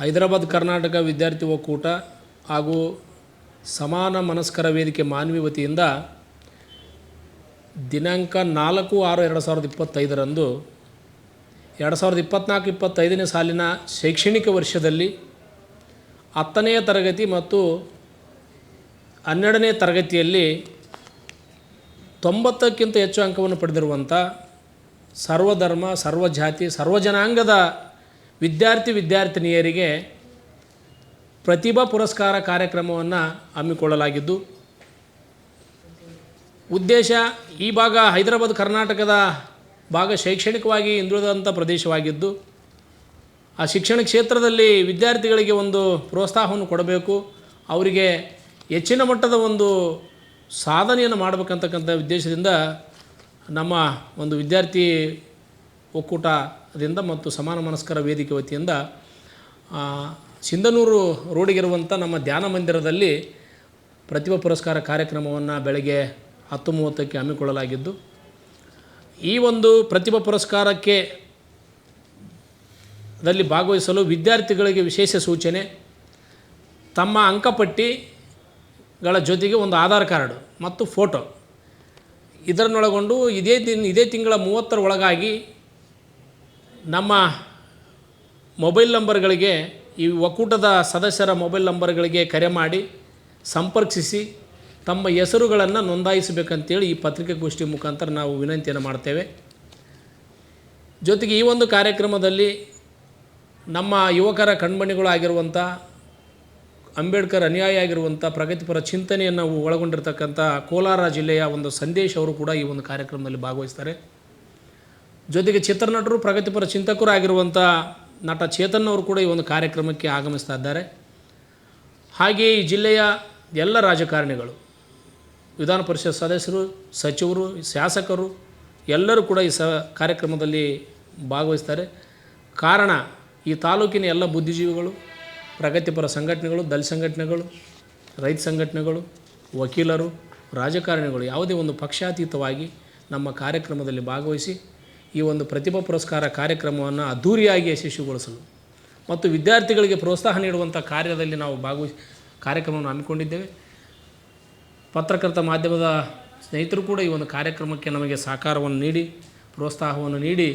ಹೈದರಾಬಾದ್ ಕರ್ನಾಟಕ ವಿದ್ಯಾರ್ಥಿ ಒಕ್ಕೂಟ ಹಾಗೂ ಸಮಾನ ಮನಸ್ಕರ ವೇದಿಕೆ ಮಾನ್ವಿ ವತಿಯಿಂದ ದಿನಾಂಕ ನಾಲ್ಕು ಆರು ಎರಡು ಸಾವಿರದ ಇಪ್ಪತ್ತೈದರಂದು ಎರಡು ಸಾವಿರದ ಇಪ್ಪತ್ತ್ನಾಲ್ಕು ಇಪ್ಪತ್ತೈದನೇ ಸಾಲಿನ ಶೈಕ್ಷಣಿಕ ವರ್ಷದಲ್ಲಿ ಹತ್ತನೆಯ ತರಗತಿ ಮತ್ತು ಹನ್ನೆರಡನೇ ತರಗತಿಯಲ್ಲಿ ತೊಂಬತ್ತಕ್ಕಿಂತ ಹೆಚ್ಚು ಅಂಕವನ್ನು ಪಡೆದಿರುವಂಥ ಸರ್ವಧರ್ಮ, ಸರ್ವಜಾತಿ, ಸರ್ವಜನಾಂಗದ ವಿದ್ಯಾರ್ಥಿ ವಿದ್ಯಾರ್ಥಿನಿಯರಿಗೆ ಪ್ರತಿಭಾ ಪುರಸ್ಕಾರ ಕಾರ್ಯಕ್ರಮವನ್ನು ಹಮ್ಮಿಕೊಳ್ಳಲಾಗಿದ್ದು, ಉದ್ದೇಶ ಈ ಭಾಗ ಹೈದರಾಬಾದ್ ಕರ್ನಾಟಕದ ಭಾಗ ಶೈಕ್ಷಣಿಕವಾಗಿ ಹಿಂದುಳಿದಂಥ ಪ್ರದೇಶವಾಗಿದ್ದು, ಆ ಶಿಕ್ಷಣ ಕ್ಷೇತ್ರದಲ್ಲಿ ವಿದ್ಯಾರ್ಥಿಗಳಿಗೆ ಒಂದು ಪ್ರೋತ್ಸಾಹವನ್ನು ಕೊಡಬೇಕು. ಅವರಿಗೆ ಹೆಚ್ಚಿನ ಮಟ್ಟದ ಒಂದು ಸಾಧನೆಯನ್ನು ಮಾಡಬೇಕಂತಕ್ಕಂಥ ಉದ್ದೇಶದಿಂದ ನಮ್ಮ ಒಂದು ವಿದ್ಯಾರ್ಥಿ ಒಕ್ಕೂಟದಿಂದ ಮತ್ತು ಸಮಾನ ಮನಸ್ಕರ ವೇದಿಕೆ ವತಿಯಿಂದ ಸಿಂಧನೂರು ರೋಡಿಗಿರುವಂಥ ನಮ್ಮ ಧ್ಯಾನ ಮಂದಿರದಲ್ಲಿ ಪ್ರತಿಭಾ ಪುರಸ್ಕಾರ ಕಾರ್ಯಕ್ರಮವನ್ನು ಬೆಳಗ್ಗೆ ಹತ್ತು ಮೂವತ್ತಕ್ಕೆ ಹಮ್ಮಿಕೊಳ್ಳಲಾಗಿದ್ದು, ಈ ಒಂದು ಪ್ರತಿಭಾ ಪುರಸ್ಕಾರಕ್ಕೆ ದಲ್ಲಿ ಭಾಗವಹಿಸಲು ವಿದ್ಯಾರ್ಥಿಗಳಿಗೆ ವಿಶೇಷ ಸೂಚನೆ, ತಮ್ಮ ಅಂಕಪಟ್ಟಿಗಳ ಜೊತೆಗೆ ಒಂದು ಆಧಾರ್ ಕಾರ್ಡ್ ಮತ್ತು ಫೋಟೋ. ಇದರನ್ನೊಳಗೊಂಡು ಇದೇ ದಿನ, ಇದೇ ತಿಂಗಳ ಮೂವತ್ತರ ಒಳಗಾಗಿ ನಮ್ಮ ಮೊಬೈಲ್ ನಂಬರ್ಗಳಿಗೆ, ಈ ಒಕ್ಕೂಟದ ಸದಸ್ಯರ ಮೊಬೈಲ್ ನಂಬರ್ಗಳಿಗೆ ಕರೆ ಮಾಡಿ, ಸಂಪರ್ಕಿಸಿ, ತಮ್ಮ ಹೆಸರುಗಳನ್ನು ನೋಂದಾಯಿಸಬೇಕಂತೇಳಿ ಈ ಪತ್ರಿಕಾಗೋಷ್ಠಿ ಮುಖಾಂತರ ನಾವು ವಿನಂತಿಯನ್ನು ಮಾಡ್ತೇವೆ. ಜೊತೆಗೆ ಈ ಒಂದು ಕಾರ್ಯಕ್ರಮದಲ್ಲಿ ನಮ್ಮ ಯುವಕರ ಕಣ್ಮಣಿಗಳು ಆಗಿರುವಂಥ, ಅಂಬೇಡ್ಕರ್ ಅನ್ಯಾಯ ಆಗಿರುವಂಥ ಪ್ರಗತಿಪರ ಚಿಂತನೆಯನ್ನು ಒಳಗೊಂಡಿರ್ತಕ್ಕಂಥ ಕೋಲಾರ ಜಿಲ್ಲೆಯ ಒಂದು ಸಂದೇಶ್ ಅವರು ಕೂಡ ಈ ಒಂದು ಕಾರ್ಯಕ್ರಮದಲ್ಲಿ ಭಾಗವಹಿಸ್ತಾರೆ. ಜೊತೆಗೆ ಚಿತ್ರನಟರು ಪ್ರಗತಿಪರ ಚಿಂತಕರು ಆಗಿರುವಂಥ ನಟ ಚೇತನ್ ಅವರು ಕೂಡ ಈ ಒಂದು ಕಾರ್ಯಕ್ರಮಕ್ಕೆ ಆಗಮಿಸ್ತಾ ಇದ್ದಾರೆ. ಹಾಗೆಯೇ ಈ ಜಿಲ್ಲೆಯ ಎಲ್ಲ ರಾಜಕಾರಣಿಗಳು, ವಿಧಾನ ಪರಿಷತ್ ಸದಸ್ಯರು, ಸಚಿವರು, ಶಾಸಕರು ಎಲ್ಲರೂ ಕೂಡ ಈ ಸ ಕಾರ್ಯಕ್ರಮದಲ್ಲಿ ಭಾಗವಹಿಸ್ತಾರೆ. ಕಾರಣ ಈ ತಾಲೂಕಿನ ಎಲ್ಲ ಬುದ್ಧಿಜೀವಿಗಳು, ಪ್ರಗತಿಪರ ಸಂಘಟನೆಗಳು, ದಲಿತ ಸಂಘಟನೆಗಳು, ರೈತ ಸಂಘಟನೆಗಳು, ವಕೀಲರು, ರಾಜಕಾರಣಿಗಳು ಯಾವುದೇ ಒಂದು ಪಕ್ಷಾತೀತವಾಗಿ ನಮ್ಮ ಕಾರ್ಯಕ್ರಮದಲ್ಲಿ ಭಾಗವಹಿಸಿ ಈ ಒಂದು ಪ್ರತಿಭಾ ಪುರಸ್ಕಾರ ಕಾರ್ಯಕ್ರಮವನ್ನು ಅದ್ಧೂರಿಯಾಗಿ ಯಶಸ್ವಿಗೊಳಿಸಲು ಮತ್ತು ವಿದ್ಯಾರ್ಥಿಗಳಿಗೆ ಪ್ರೋತ್ಸಾಹ ನೀಡುವಂಥ ಕಾರ್ಯದಲ್ಲಿ ನಾವು ಭಾಗವಹಿಸಿ ಕಾರ್ಯಕ್ರಮವನ್ನು ಹಮ್ಮಿಕೊಂಡಿದ್ದೇವೆ. ಪತ್ರಕರ್ತ ಮಾಧ್ಯಮದ ಸ್ನೇಹಿತರು ಕೂಡ ಈ ಒಂದು ಕಾರ್ಯಕ್ರಮಕ್ಕೆ ನಮಗೆ ಸಹಕಾರವನ್ನು ನೀಡಿ, ಪ್ರೋತ್ಸಾಹವನ್ನು ನೀಡಿ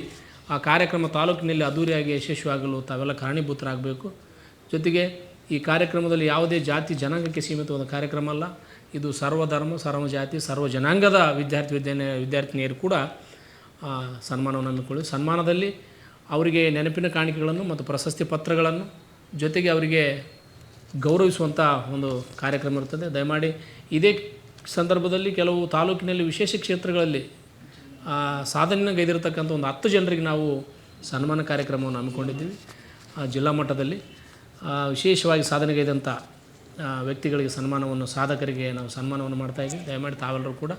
ಆ ಕಾರ್ಯಕ್ರಮ ತಾಲೂಕಿನಲ್ಲಿ ಅದ್ದೂರಿಯಾಗಿ ಯಶಸ್ವಿಯಾಗಲು ತಾವೆಲ್ಲ ಕಾರಣೀಭೂತರಾಗಬೇಕು. ಜೊತೆಗೆ ಈ ಕಾರ್ಯಕ್ರಮದಲ್ಲಿ ಯಾವುದೇ ಜಾತಿ ಜನಾಂಗಕ್ಕೆ ಸೀಮಿತವಾದ ಕಾರ್ಯಕ್ರಮ ಅಲ್ಲ. ಇದು ಸರ್ವಧರ್ಮ ಸರ್ವ ಜಾತಿ ಸರ್ವ ಜನಾಂಗದ ವಿದ್ಯಾರ್ಥಿ ವಿದ್ಯಾರ್ಥಿ ವಿದ್ಯಾರ್ಥಿನಿಯರು ಕೂಡ ಸನ್ಮಾನವನ್ನು ಹಮ್ಮಿಕೊಳ್ಳಿ ಸನ್ಮಾನದಲ್ಲಿ ಅವರಿಗೆ ನೆನಪಿನ ಕಾಣಿಕೆಗಳನ್ನು ಮತ್ತು ಪ್ರಶಸ್ತಿ ಪತ್ರಗಳನ್ನು ಜೊತೆಗೆ ಅವರಿಗೆ ಗೌರವಿಸುವಂಥ ಒಂದು ಕಾರ್ಯಕ್ರಮ ಇರ್ತದೆ ದಯಮಾಡಿ ಇದೇ ಸಂದರ್ಭದಲ್ಲಿ ಕೆಲವು ತಾಲೂಕಿನಲ್ಲಿ ವಿಶೇಷ ಕ್ಷೇತ್ರಗಳಲ್ಲಿ ಸಾಧನೆಯನ್ನು ಗೈದಿರತಕ್ಕಂಥ ಒಂದು ಹತ್ತು ಜನರಿಗೆ ನಾವು ಸನ್ಮಾನ ಕಾರ್ಯಕ್ರಮವನ್ನು ಹಮ್ಮಿಕೊಂಡಿದ್ದೀವಿ. ಜಿಲ್ಲಾ ಮಟ್ಟದಲ್ಲಿ ವಿಶೇಷವಾಗಿ ಸಾಧನೆಗೈದಂಥ ವ್ಯಕ್ತಿಗಳಿಗೆ ಸನ್ಮಾನವನ್ನು, ಸಾಧಕರಿಗೆ ನಾವು ಸನ್ಮಾನವನ್ನು ಮಾಡ್ತಾಯಿದ್ದೀವಿ ದಯಮಾಡಿ ತಾವೆಲ್ಲರೂ ಕೂಡ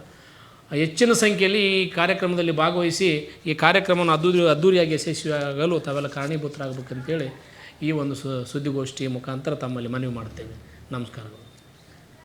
ಹೆಚ್ಚಿನ ಸಂಖ್ಯೆಯಲ್ಲಿ ಈ ಕಾರ್ಯಕ್ರಮದಲ್ಲಿ ಭಾಗವಹಿಸಿ ಈ ಕಾರ್ಯಕ್ರಮವನ್ನು ಅದ್ದೂರಿ ಅದ್ದೂರಿಯಾಗಿ ಯಶಸ್ವಿಯಾಗಲು ತಾವೆಲ್ಲ ಕಾರಣೀಭೂತರಾಗಬೇಕಂತೇಳಿ ಈ ಒಂದು ಸು, ಸುದ್ದಿಗೋಷ್ಠಿಯ ಮುಖಾಂತರ ತಮ್ಮಲ್ಲಿ ಮನವಿ ಮಾಡ್ತೇವೆ ನಮಸ್ಕಾರಗಳು.